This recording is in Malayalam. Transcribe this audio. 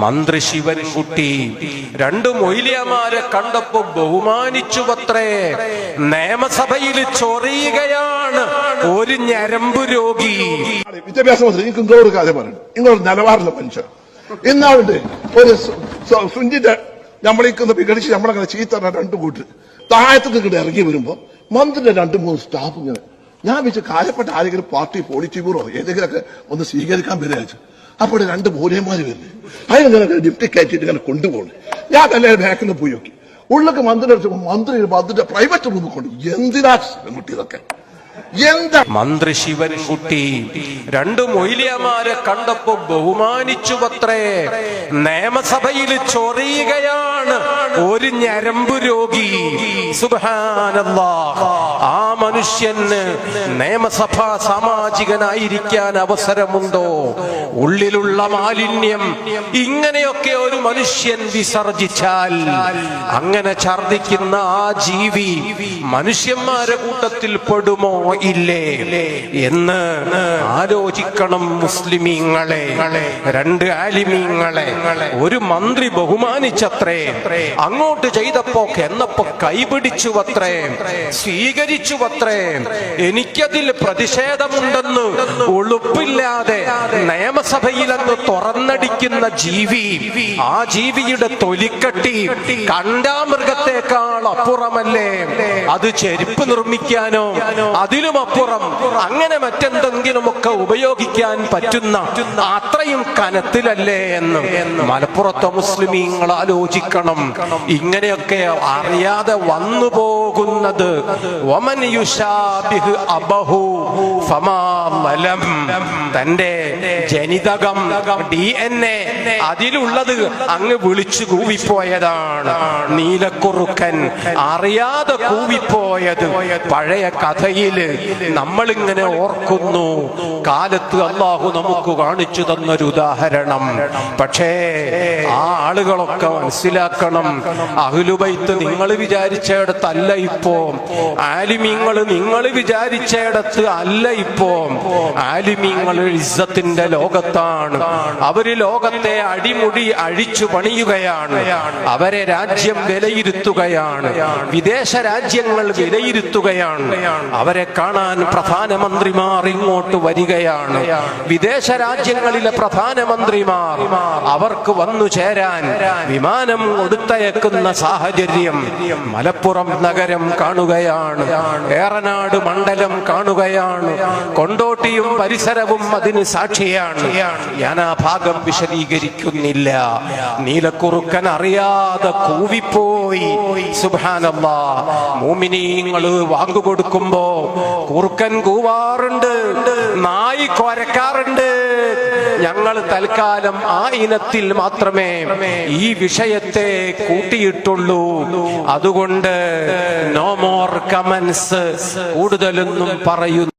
മന്ത്രി ശിവൻകുട്ടി രണ്ടു മൊയിലിയമാരെ കണ്ടപ്പോ ബഹുമാനിച്ചു പത്രേ നിയമസഭയിൽ ചൊറിയുകയാണ് ഒരു ഞരമ്പ് രോഗി. വിദ്യാഭ്യാസ മന്ത്രി നിങ്ങൾക്ക് ഒരു കാര്യം പറയണം നിങ്ങളൊരു നിലവാരമുള്ള മനുഷ്യർ ഇന്നാളുണ്ട് ഒരു സുഞ്ചിന്റെ നമ്മളേക്കൊന്ന് വിഘടിച്ച് നമ്മളങ്ങനെ ചീത്ത രണ്ടു കൂട്ട് താഴത്തേക്ക് ഇങ്ങോട്ട് ഇറങ്ങി വരുമ്പോ മന്ത്രിന്റെ രണ്ട് മൂന്ന് സ്റ്റാഫ് ഇങ്ങനെ. ഞാൻ വെച്ച് കാര്യപ്പെട്ട ആരെങ്കിലും പാർട്ടി പോളിറ്റി ബ്യൂറോ ഏതെങ്കിലുമൊക്കെ ഒന്ന് സ്വീകരിക്കാൻ വരിക അപ്പോൾ രണ്ട് മൂലയന്മാര് വരുന്നത് അതിനെ ലിഫ്റ്റ് കയറ്റിയിട്ട് ഇങ്ങനെ കൊണ്ടുപോകണം ഞാൻ തന്നെ ബാക്കിൽ പോയി നോക്കി. ഉള്ളൊക്കെ മന്ത്രി മന്ത്രി മന്ത്രിയുടെ പ്രൈവറ്റ് റൂമിൽ കൊണ്ട് എന്തിനാ കുട്ടി ഇതൊക്കെ? എന്താ? മന്ത്രി ശിവൻകുട്ടി രണ്ടു മൊയ്ലിയമാരെ കണ്ടപ്പോ ബഹുമാനിച്ചു പത്രേ നിയമസഭയിൽ ചൊറിയുകയാണ്. ഒരു ഞരമ്പ് രോഗി. സുബാനല്ലാ മനുഷ്യന് നിയമസഭാ സാമാജികനായിരിക്കാൻ അവസരമുണ്ടോ? ഉള്ളിലുള്ള മാലിന്യം ഇങ്ങനെയൊക്കെ ഒരു മനുഷ്യൻ വിസർജിച്ചാൽ അങ്ങനെ ഛർദിക്കുന്ന ആ ജീവി മനുഷ്യന്മാരെ കൂട്ടത്തിൽ പെടുമോ? ഇല്ലേ? എന്ന് ആലോചിക്കണം മുസ്ലിമീങ്ങളെ രണ്ട് ആലിമീങ്ങളെ. ഒരു മന്ത്രി ബഹുമാനിച്ചത്രേ അങ്ങോട്ട് ചെയ്തപ്പോ എന്നപ്പോ കൈപിടിച്ചു അത്രേ സ്വീകരിച്ചു അത്രേ എനിക്കതിൽ പ്രതിഷേധമുണ്ടെന്ന് ഒളുപ്പില്ലാതെ നിയമസഭയിൽ അന്ന് തുറന്നടിക്കുന്ന ജീവി ആ ജീവിയുടെ തൊലിക്കട്ടി കണ്ടാമൃഗത്തെക്കാൾ അപ്പുറമല്ലേ? അത് ചെരുപ്പ് നിർമ്മിക്കാനോ അതിലും അപ്പുറം അങ്ങനെ മറ്റെന്തെങ്കിലുമൊക്കെ ഉപയോഗിക്കാൻ പറ്റുന്ന അത്രയും കനത്തിലല്ലേ എന്ന് മലപ്പുറത്തെ മുസ്ലിമീങ്ങൾ ആലോചിക്കണം. ഇങ്ങനെയൊക്കെ അറിയാതെ വന്നു പോകുന്നത് അബഹു ഫമാ മലം. തന്റെ ജനിതകം ഡി എൻ എ അതിലുള്ളത് അങ്ങ് വിളിച്ചു കൂവിപ്പോയതാണ്. നീലക്കുറുക്കൻ അറിയാതെ കൂവിപ്പോയത്. പഴയ കഥയിൽ നമ്മളിങ്ങനെ ഓർക്കുന്നു. കാലത്ത് അള്ളാഹു നമുക്ക് കാണിച്ചു തന്നൊരു ഉദാഹരണം പക്ഷേ ആ ആളുകളൊക്കെ മനസ്സിലാക്കണം. അഹ്ലുബൈത്ത് നിങ്ങൾ വിചാരിച്ചിടത്തല്ല ഇപ്പോ. ആലിമീങ്ങൾ നിങ്ങൾ വിചാരിച്ചിടത്ത് അല്ല ഇപ്പോ. ആലിമീങ്ങൾ ഇസ്സത്തിന്റെ ലോകത്താണ്. അവർ ലോകത്തെ അടിമുടി അഴിച്ചു പണിയുകയാണ്. അവരെ രാജ്യം വിലയിരുത്തുകയാണ്. വിദേശ രാജ്യങ്ങൾ വിലയിരുത്തുകയാണ്. അവരെ കാണാൻ പ്രധാനമന്ത്രിമാർ ഇങ്ങോട്ട് വരികയാണ്. വിദേശ രാജ്യങ്ങളിലെ പ്രധാനമന്ത്രിമാർ അവർക്ക് വന്നു ചേരാൻ വിമാനം കൊടുത്തയക്കുന്ന സാഹചര്യം മലപ്പുറം നഗരം കാണുകയാണ്. ഏറനാട് മണ്ഡലം കാണുകയാണ്. കൊണ്ടോട്ടിയും പരിസരവും അതിന് സാക്ഷിയാണ്. ഞാൻ ആ ഭാഗം വിശദീകരിക്കുന്നില്ല. നീലക്കുറുക്കൻ അറിയാതെ കൂവിപ്പോയി. സുബാനല്ലാ മോമിനീങ്ങൾ വാങ്ങുകൊടുക്കുമ്പോ കുറുക്കൻ കൂവാറുണ്ട്. നായി കൊരക്കാറുണ്ട്. ഞങ്ങൾ തൽക്കാലം ആ ഇനത്തിൽ മാത്രമേ ഈ വിഷയത്തെ കൂട്ടിയിട്ടുള്ളൂ. അതുകൊണ്ട് നോ മോർ കമൻസ് കൂടുതലൊന്നും പറയുന്നു.